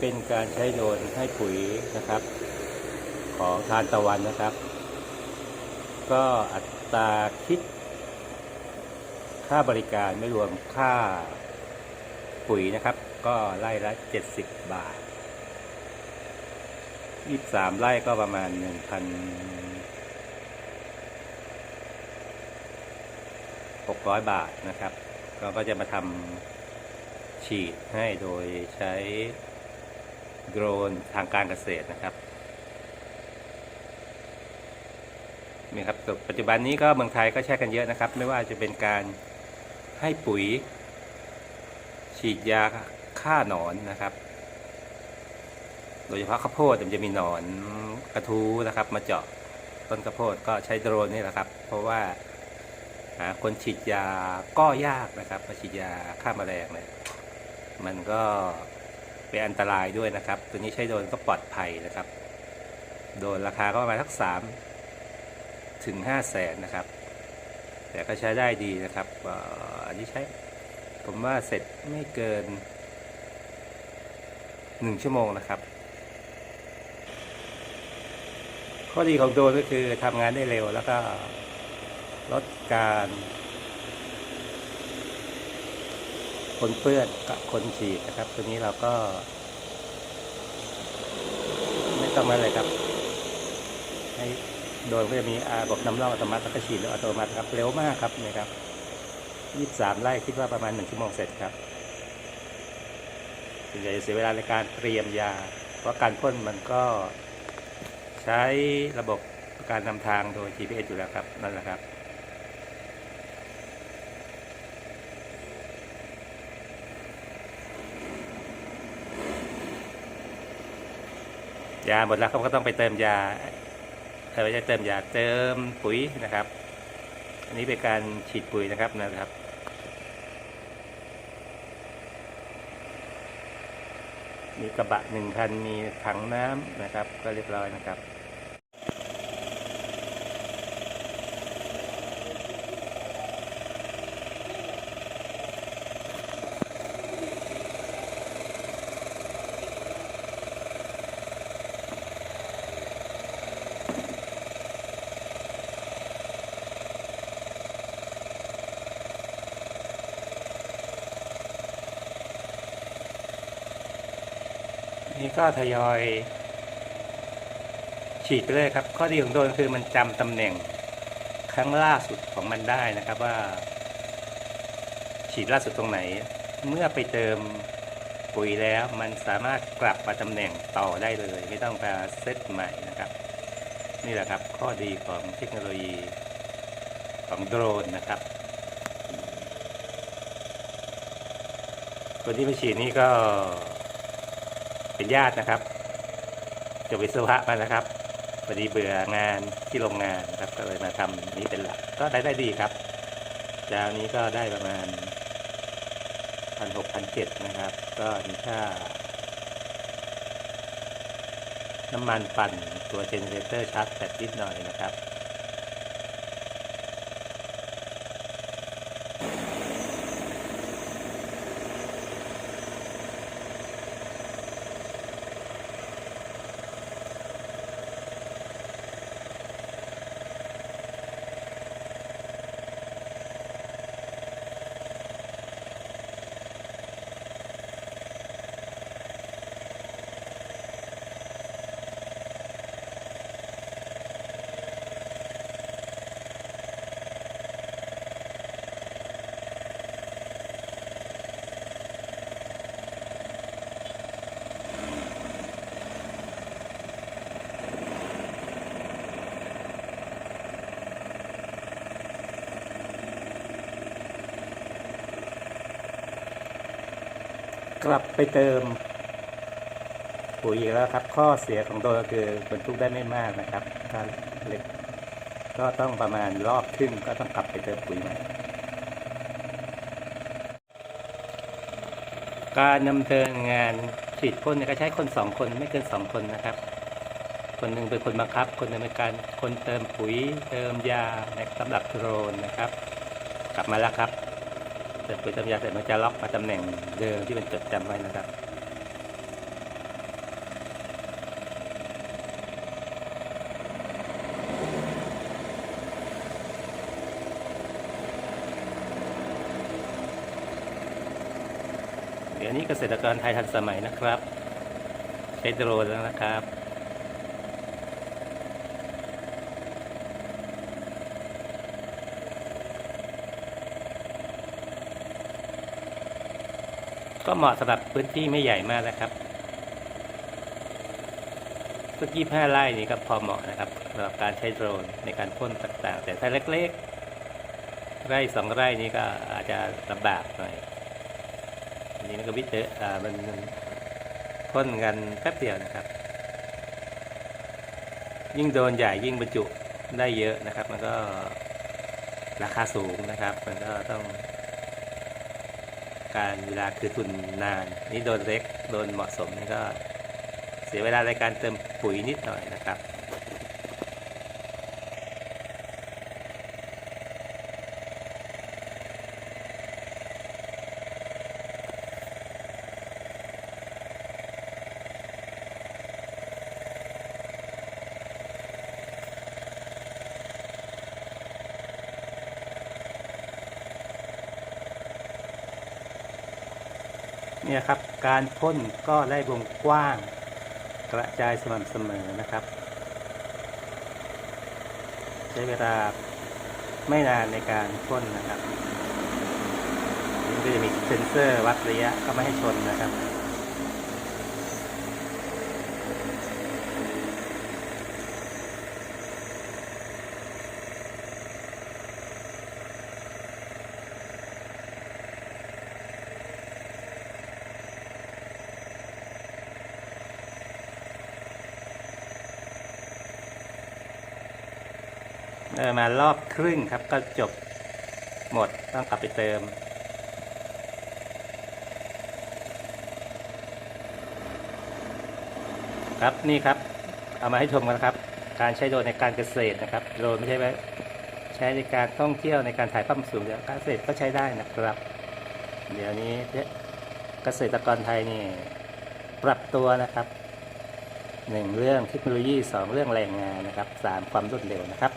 เป็นการใช้โดนให้ปุ๋ยนะครับ ของทานตะวันนะครับ ก็อัตราคิด ค่าบริการไม่รวมค่าปุ๋ยนะครับ ก็ไร่ละ 70 บาท 23 ไร่ก็ประมาณ 1,600 บาทนะครับ ก็ก็จะมาทำฉีดให้โดยใช้ โดรนทางการเกษตรนะครับนี่ครับปัจจุบันนี้ก็เมืองไทยก็ใช้กันเยอะนะครับ ไม่ว่าจะเป็นการให้ปุ๋ย ฉีดยาฆ่าหนอนนะครับ โดยเฉพาะข้าวโพดมันจะมีหนอนกระทู้นะครับ มาเจาะต้นข้าวโพดก็ใช้โดรนนี่แหละครับ เพราะว่าหาคนฉีดยาก็ยากนะครับมาฉีดยาฆ่าแมลงเนี่ยมันก็ เป็นอันตรายด้วยนะครับ ตัวนี้ใช้โดนก็ปลอดภัยนะครับ โดนราคาก็ประมาณสักสามถึง5 0 0แสนนะครับ แต่ก็ใช้ได้ดีนะครับอันนี้ใช้ผมว่าเสร็จไม่เกิน1ชั่วโมงนะครับ ข้อดีของโดนก็คือทำงานได้เร็วแล้วก็ลดการ คนเปื้อนกับคนฉีดนะครับ ตัวนี้เราก็ ไม่ต้องอะไรครับ ให้โดยก็จะมีระบบน้ำร่องอัตโนมัติแล้วก็ฉีดอัตโนมัติครับ เร็วมากครับนี่ครับ23ไร่คิดว่าประมาณ1ชั่วโมงเสร็จครับส่วนใหญ่จะเสียเวลาในการเตรียมยา เพราะการพ่นมันก็ใช้ระบบการนำทางโดย GPS อยู่แล้วครับนั่นแหละครับ ยาหมดแล้วเขาก็ต้องไปเติมยาเออไม่ใช่เติมยาเติมปุ๋ยนะครับ อันนี้เป็นการฉีดปุ๋ยนะครับนะครับมีกระบะหนึ่งคันมีถังน้ำนะครับ ก็เรียบร้อยนะครับ นี่ก็ทยอยฉีดไปเลยครับ ข้อดีของโดรนคือมันจำตำแหน่งครั้งล่าสุดของมันได้นะครับว่า ฉีดล่าสุดตรงไหน เมื่อไปเติมปุ๋ยแล้วมันสามารถกลับมาตำแหน่งต่อได้เลย ไม่ต้องไปเซตใหม่นะครับ นี่แหละครับข้อดีของเทคโนโลยีของโดรนนะครับคนที่ไปฉีดนี่ก็ เป็นญาตินะครับจบวิศวะมานะครับพอดีเบื่องานที่โรงงานนะครับ ก็เลยมาทำนี้เป็นหลักก็ได้ได้ดีครับเจ้านี้ก็ได้ประมาณพันหกพันเจ็ดนะครับ ก็มีค่า น้ำมันปั่นตัวเจเนเรเตอร์ชาร์จแบตนิดหน่อยนะครับ กลับไปเติมปุ๋ยอีกแล้วครับ ข้อเสียของโดยก็คือบรรทุกได้ไม่มากนะครับถ้าเล็กก็ต้องประมาณรอบครึ่งก็ต้องกลับไปเติมปุ๋ยใหม่การดำเนินงานฉีดพ่นเนี่ยก็ใช้คนสองคนไม่เกินสองคนนะครับ คนหนึ่งเป็นคนบังคับ คนหนึ่งเป็นการคนเติมปุ๋ย เติมยาในสำหรับโดรนนะครับ กลับมาแล้วครับ ใส่ปิดยทำยาเสร็จมันจะล็อกมาตำแหน่งเดิมที่เป็นจดจำไว้นะครับเดี๋ยวนี้เกษตรกรไทยทันสมัยนะครับ ใช้โดรนแล้วนะครับ ก็เหมาะสำหรับพื้นที่ไม่ใหญ่มากนะครับสักยี่ห้าไร่นี่ก็พอเหมาะนะครับสำหรับการใช้โดรนในการพ่นต่างๆ แต่ถ้าเล็กๆ ไร่สองไร่นี้ก็อาจจะลำบากหน่อยอันนี้มันก็วิเตอร์อ่ามันมันพ่นกันแป๊บเดียวนะครับ ยิ่งโดนใหญ่ยิ่งบรรจุได้เยอะนะครับ มันก็ราคาสูงนะครับ มันก็ต้อง การเวลาคือทุนนาน นี่โดนเล็กโดนเหมาะสมนี่ก็เสียเวลาในการเติมปุ๋ยนิดหน่อยนะครับ เนี่ยครับการพ่นก็ได้วงกว้าง กระจายสม่ำเสมอนะครับ ใช้เวลาไม่นานในการพ่นนะครับก็จะมีเซ็นเซอร์วัดระยะก็ไม่ให้ชนนะครับ เออมารอบครึ่งครับก็จบหมดต้องกลับไปเติม ครับนี่ครับ เอามาให้ชมกันครับ การใช้โดรนในการเกษตรนะครับโดรนไม่ใช่ไว้ใช้ในการท่องเที่ยวในการถ่ายภาพสูงเดี๋ยวการเกษตรก็ใช้ได้นะครับ เดี๋ยวนี้เกษตรกรไทยนี่ปรับตัวนะครับหนึ่งเรื่องเทคโนโลยีสองเรื่องแรงงานนะครับสามความรวดเร็วนะครับ